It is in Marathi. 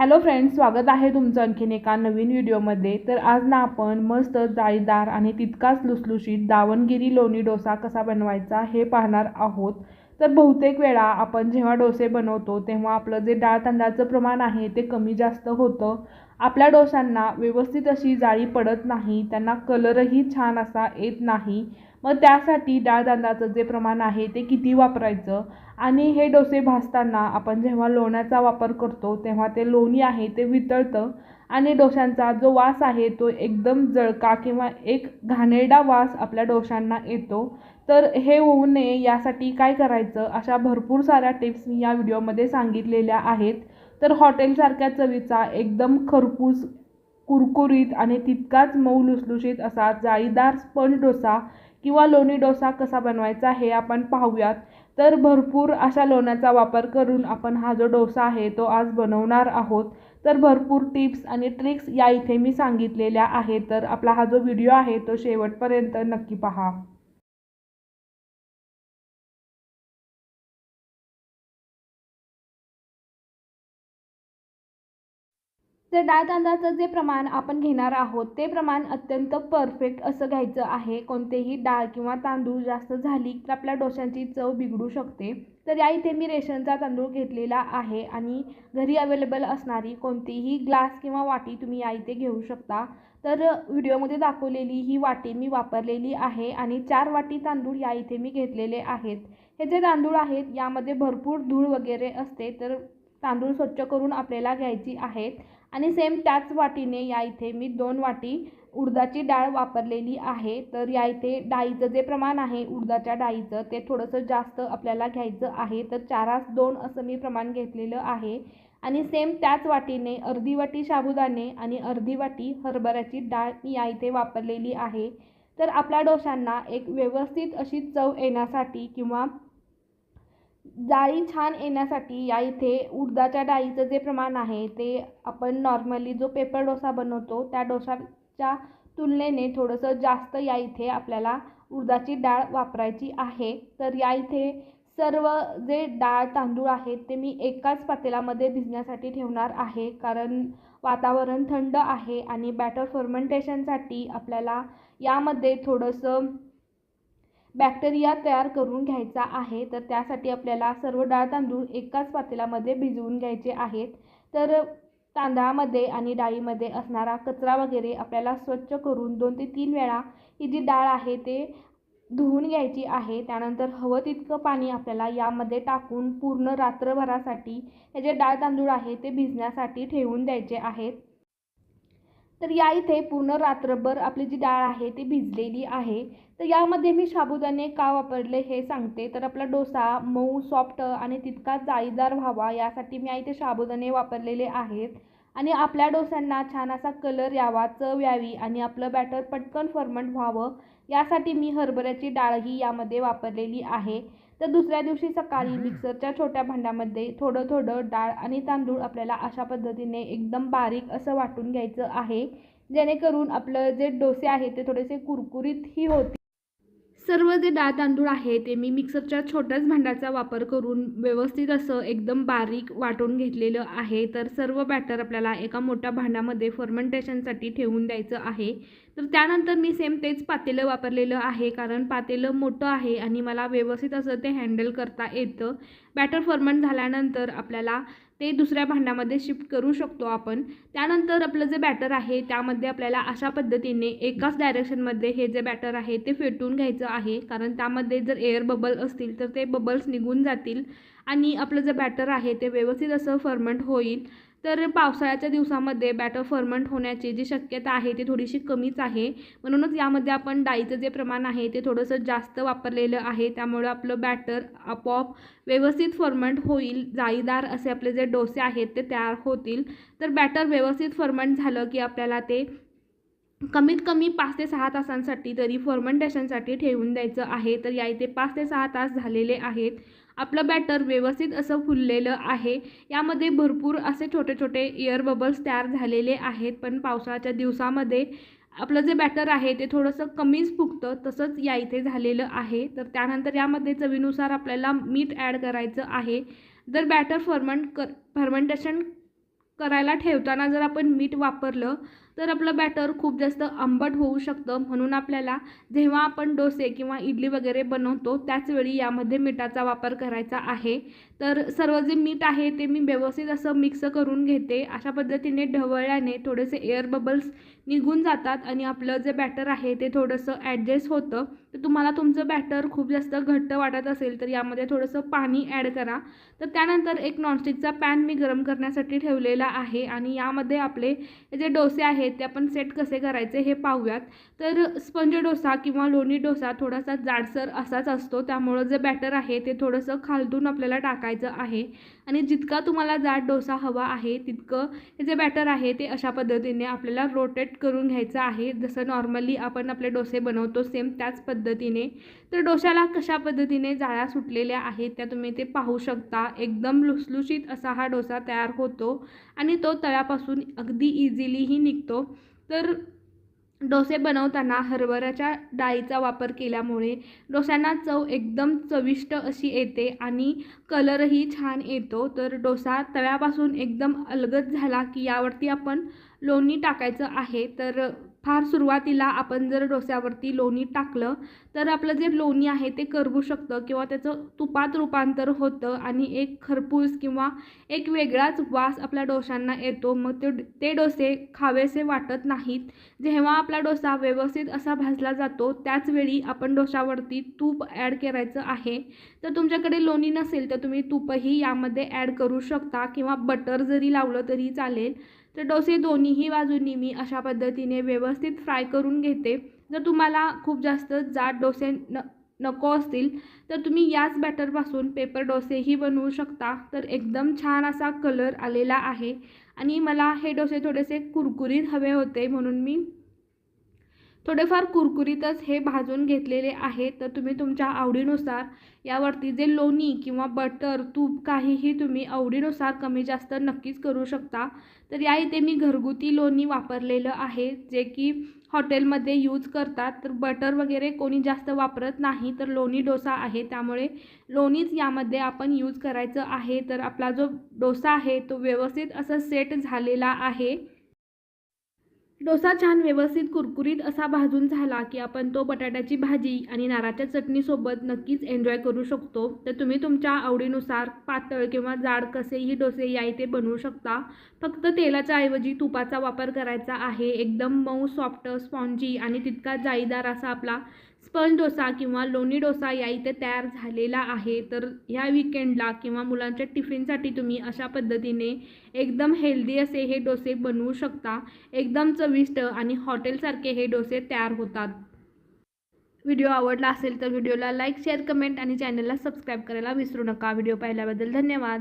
हॅलो फ्रेंड्स स्वागत आहे तुमचं आणखीन एका नवीन व्हिडिओमध्ये. तर आज ना आपण मस्त जाळीदार आणि तितकाच लुसलुशीत दावणगिरी लोणी डोसा कसा बनवायचा हे पाहणार आहोत. तर बहुतेक वेळा आपण जेव्हा डोसे बनवतो तेव्हा आपलं जे डाळ तांदळाचं प्रमाण आहे ते कमी जास्त होतं. आपल्या डोशांना व्यवस्थित अशी जाळी पडत नाही त्यांना कलरही छान असा येत नाही. मग त्यासाठी डाळ तांदळाचं जे प्रमाण आहे ते किती वापरायचं? आणि हे डोसे भाजताना आपण जेव्हा लोण्याचा वापर करतो तेव्हा ते लोणी आहे ते वितळतं आणि डोशांचा जो वास आहे तो एकदम जळका किंवा एक घाणेरडा वास आपल्या डोशांना येतो. तर हे होऊ नये यासाठी काय करायचं? अशा भरपूर साऱ्या टिप्स मी या व्हिडिओमध्ये सांगितलेल्या आहेत. तर हॉटेलसारख्या चवीचा एकदम खरपूस कुरकुरीत आणि तितकाच मऊ लुसलुशीत असा जाळीदार स्पंज डोसा किंवा लोणी डोसा कसा बनवायचा हे आपण पाहूयात. तर भरपूर अशा लोण्याचा वापर करून आपण हा जो डोसा आहे तो आज बनवणार आहोत. तर भरपूर टिप्स आणि ट्रिक्स या इथे मी सांगितलेल्या आहेत. तर आपला हा जो व्हिडिओ आहे तो शेवटपर्यंत नक्की पहा. तर डाळ तांदळाचं जे प्रमाण आपण घेणार आहोत ते प्रमाण अत्यंत परफेक्ट असं घ्यायचं आहे. कोणतेही डाळ किंवा तांदूळ जास्त झाली तर आपल्या डोशांची चव बिघडू शकते. तर या इथे मी रेशनचा तांदूळ घेतलेला आहे आणि घरी अवेलेबल असणारी कोणतीही ग्लास किंवा वाटी तुम्ही या इथे घेऊ शकता. तर व्हिडिओमध्ये दाखवलेली ही वाटी मी वापरलेली आहे आणि चार वाटी तांदूळ या इथे मी घेतलेले आहेत. हे जे तांदूळ आहेत यामध्ये भरपूर धूळ वगैरे असते तर तांदूळ स्वच्छ करून आपल्याला घ्यायची आहेत. आणि सेम त्याच वाटीने या इथे मी दोन वाटी उडदाची डाळ वापरलेली आहे. तर या इथे डाळीचं जे प्रमाण आहे उडदाच्या डाळीचं ते थोडंसं जास्त आपल्याला घ्यायचं आहे. तर चारास दोन असं मी प्रमाण घेतलेलं आहे. आणि सेम त्याच वाटीने अर्धी वाटी साबुदाणे आणि अर्धी वाटी हरभऱ्याची डाळ मी या इथे वापरलेली आहे. तर आपल्या डोशांना एक व्यवस्थित अशी चव येण्यासाठी किंवा जाळी छान येण्यासाठी या इथे उडदाच्या डाळीचं जे प्रमाण आहे ते आपण नॉर्मली जो पेपर डोसा बनवतो त्या डोसाच्या तुलनेने थोडंसं जास्त या इथे आपल्याला उडदाची डाळ वापरायची आहे. तर या इथे सर्व जे डाळ तांदूळ आहेत ते मी एकाच पातेल्यामध्ये भिजण्यासाठी ठेवणार आहे. कारण वातावरण थंड आहे आणि बॅटर फर्मेंटेशनसाठी आपल्याला यामध्ये थोडंसं बॅक्टेरिया तयार करून घ्यायचा आहे तर त्यासाठी आपल्याला सर्व डाळ तांदूळ एकाच पातेल्यामध्ये भिजवून घ्यायचे आहेत. तर तांदळामध्ये आणि डाळीमध्ये असणारा कचरा वगैरे आपल्याला स्वच्छ करून दोन ते तीन वेळा ही जी डाळ आहे ते धुवून घ्यायची आहे. त्यानंतर हवं तितकं पाणी आपल्याला यामध्ये टाकून पूर्ण रात्रभरासाठी हे जे डाळ तांदूळ आहे ते भिजण्यासाठी ठेवून द्यायचे आहेत. तर या इथे पूर्ण रात्रभर आपली जी डाळ आहे ती भिजलेली आहे. तर यामध्ये मी साबुदाणे का वापरले हे सांगते. तर आपला डोसा मऊ सॉफ्ट आणि तितका जाळीदार व्हावा यासाठी मी इथे साबुदाणे वापरलेले आहेत. आणि आपल्या डोस्यांना छान असा कलर यावा चव यावी आणि आपलं बॅटर पटकन फर्मंट व्हावं यासाठी मी हरभऱ्याची डाळही यामध्ये वापरलेली आहे. तर दुसऱ्या दिवशी सकाळी मिक्सरच्या छोट्या भांड्यामध्ये थोडं थोडं डाळ आणि तांदूळ आपल्याला अशा पद्धतीने एकदम बारीक असं वाटून घ्यायचं आहे. जेणेकरून आपलं जे डोसे आहे ते थोडेसे कुरकुरीतही होते सर्व जे डाळ तांदूळ आहे ते मी मिक्सरच्या छोट्याच भांड्याचा वापर करून व्यवस्थित असं एकदम बारीक वाटून घेतलेलं आहे. तर सर्व बॅटर आपल्याला एका मोठ्या भांड्यामध्ये फर्मेंटेशनसाठी ठेवून द्यायचं आहे. तर त्यानंतर मी सेम तेच पातेलं वापरलेलं आहे कारण पातेलं मोठं आहे आणि मला व्यवस्थित असं ते हँडल करता येतं. बॅटर फर्मंट झाल्यानंतर आपल्याला ते दुसऱ्या भांड्यामध्ये शिफ्ट करू शकतो आपण. त्यानंतर आपलं जे बॅटर आहे त्यामध्ये आपल्याला अशा पद्धतीने एकाच डायरेक्शनमध्ये हे जे बॅटर आहे ते फेटून घ्यायचं आहे. कारण त्यामध्ये जर एअर बबल असतील तर ते बबल्स निघून जातील आणि आपलं जे बॅटर आहे ते व्यवस्थित असं फर्मंट होईल. तर पावसाळ्याच्या दिवसामध्ये बॅटर फर्मंट होण्याची जी शक्यता आहे ती थोडीशी कमीच आहे. म्हणूनच यामध्ये आपण डाळीचं जे प्रमाण आहे ते थोडंसं जास्त वापरलेलं आहे. त्यामुळं आपलं बॅटर आपोआप व्यवस्थित फर्मंट होईल जाळीदार असे आपले जे डोसे आहेत ते तयार होतील. तर बॅटर व्यवस्थित फर्मंट झालं की आपल्याला ते कमीत कमी पाच ते सहा तासांसाठी तरी फर्मेंटेशनसाठी ठेवून द्यायचं आहे. तर या इथे पाच ते सहा तास झालेले आहेत. आपलं बॅटर व्यवस्थित असं फुललेलं आहे. यामध्ये भरपूर असे छोटे छोटे एअर बबल्स तयार झालेले आहेत. पण पावसाळ्याच्या दिवसामध्ये आपलं जे बॅटर आहे ते थोडंसं कमीच फुगतं. तसंच या इथे झालेलं आहे. तर त्यानंतर यामध्ये चवीनुसार आपल्याला मीठ ॲड करायचं आहे. जर बॅटर फर्मंट कर फर्मेंटेशन करायला ठेवताना जर आपण मीठ वापरलं तर आपलं बॅटर खूप जास्त आंबट होऊ शकतं. म्हणून आपल्याला जेव्हा आपण डोसे किंवा इडली वगैरे बनवतो त्याचवेळी यामध्ये मिठाचा वापर करायचा आहे. तर सर्व जे मीठ आहे ते मी व्यवस्थित असं मिक्स करून घेते. अशा पद्धतीने ढवळल्याने थोडेसे एअर बबल्स निघून जातात आणि आपलं जे बॅटर आहे ते थोडंसं ॲडजस्ट होतं. तर तुम्हाला तुमचं बॅटर खूप जास्त घट्ट वाटत असेल तर यामध्ये थोडंसं पाणी ॲड करा. तर त्यानंतर एक नॉनस्टिकचा पॅन मी गरम करण्यासाठी ठेवलेला आहे आणि यामध्ये आपले जे डोसे आहेत ते आपण सेट कसे करायचे हे पाहूयात. तर स्पंज डोसा किंवा लोणी डोसा थोडासा जाडसर असाच असतो त्यामुळं जे बॅटर आहे ते थोडंसं खालतून आपल्याला टाकायचं आहे. आणि जितका तुम्हाला जाड डोसा हवा आहे तितकं हे जे बॅटर आहे ते अशा पद्धतीने आपल्याला रोटेट करून घ्यायचं आहे. जसं नॉर्मली आपण आपले डोसे बनवतो सेम त्याच पद्धतीने. तर डोशाला कशा पद्धतीने जाळ्या सुटलेल्या आहेत त्या तुम्ही ते पाहू शकता. एकदम लुसलुशीत असा हा डोसा तयार होतो आणि तो तव्यापासून अगदी इझिलीही निघतो. तर डोसे बनवताना हरभऱ्याच्या डाळीचा वापर केल्यामुळे डोस्यांना चव एकदम चविष्ट अशी येते आणि कलरही छान येतो. तर डोसा तव्यापासून एकदम अलगद झाला की यावरती आपण लोणी टाकायचं आहे तर फार सुरुवातीला आपण जर डोस्यावरती लोणी टाकलं तर आपलं जे लोणी आहे ते करवू शकतं किंवा त्याचं तुपात रूपांतर होतं आणि एक खरपूस किंवा एक वेगळाच वास आपल्या डोशांना येतो. मग ते ते डोसे खावेसे वाटत नाहीत. जेव्हा आपला डोसा व्यवस्थित असा भाजला जातो त्याचवेळी आपण डोशावरती तूप ॲड करायचं आहे. तर तुमच्याकडे लोणी नसेल तर तुम्ही तूपही यामध्ये ॲड करू शकता किंवा बटर जरी लावलं तरी चालेल. तर डोसे दोन्हीही बाजूंनी मी अशा पद्धतीने व्यवस्थित फ्राय करून घेते. जर तुम्हाला खूप जास्त जाड डोसे न नको असतील तर तुम्ही याच बॅटरपासून पेपर डोसेही बनवू शकता. तर एकदम छान असा कलर आलेला आहे. आणि मला हे डोसे थोडेसे कुरकुरीत हवे होते म्हणून मी थोडेफार कुरकुरीतच हे भाजून घेतलेले आहे. तर तुम्ही तुमच्या आवडीनुसार यावरती जे लोणी किंवा बटर तूप काहीही तुम्ही आवडीनुसार कमी जास्त नक्कीच करू शकता. तर या इथे मी घरगुती लोणी वापरलेलं आहे जे की हॉटेलमध्ये यूज करतात. तर बटर वगैरे कोणी जास्त वापरत नाही तर लोणी डोसा आहे. त्यामुळे लोणीच यामध्ये आपण यूज करायचं आहे. तर आपला जो डोसा आहे तो व्यवस्थित असा सेट झालेला आहे. डोसा छान व्यवस्थित कुरकुरीत असा भाजून झाला की आपण तो बटाट्याची भाजी आणि नारळाच्या चटणीसोबत नक्कीच एन्जॉय करू शकतो. तर तुम्ही तुमच्या आवडीनुसार पातळ किंवा जाड कसेही डोसे या इथे बनवू शकता. फक्त तेलाच्या ऐवजी तुपाचा वापर करायचा आहे. एकदम मऊ सॉफ्ट स्पॉन्जी आणि तितका जाळीदार असा आपला स्पंज डोसा किंवा लोणी डोसा या इथे तयार झालेला आहे. तर ह्या विकेंडला किंवा मुलांच्या टिफिनसाठी तुम्ही अशा पद्धतीने एकदम हेल्दी असे हे डोसे बनवू शकता. एकदम चविष्ट आणि हॉटेलसारखे हे डोसे तयार होतात. व्हिडिओ आवडला असेल तर व्हिडिओला लाईक शेअर कमेंट आणि चॅनलला सबस्क्राईब करायला विसरू नका. व्हिडिओ पाहिल्याबद्दल धन्यवाद.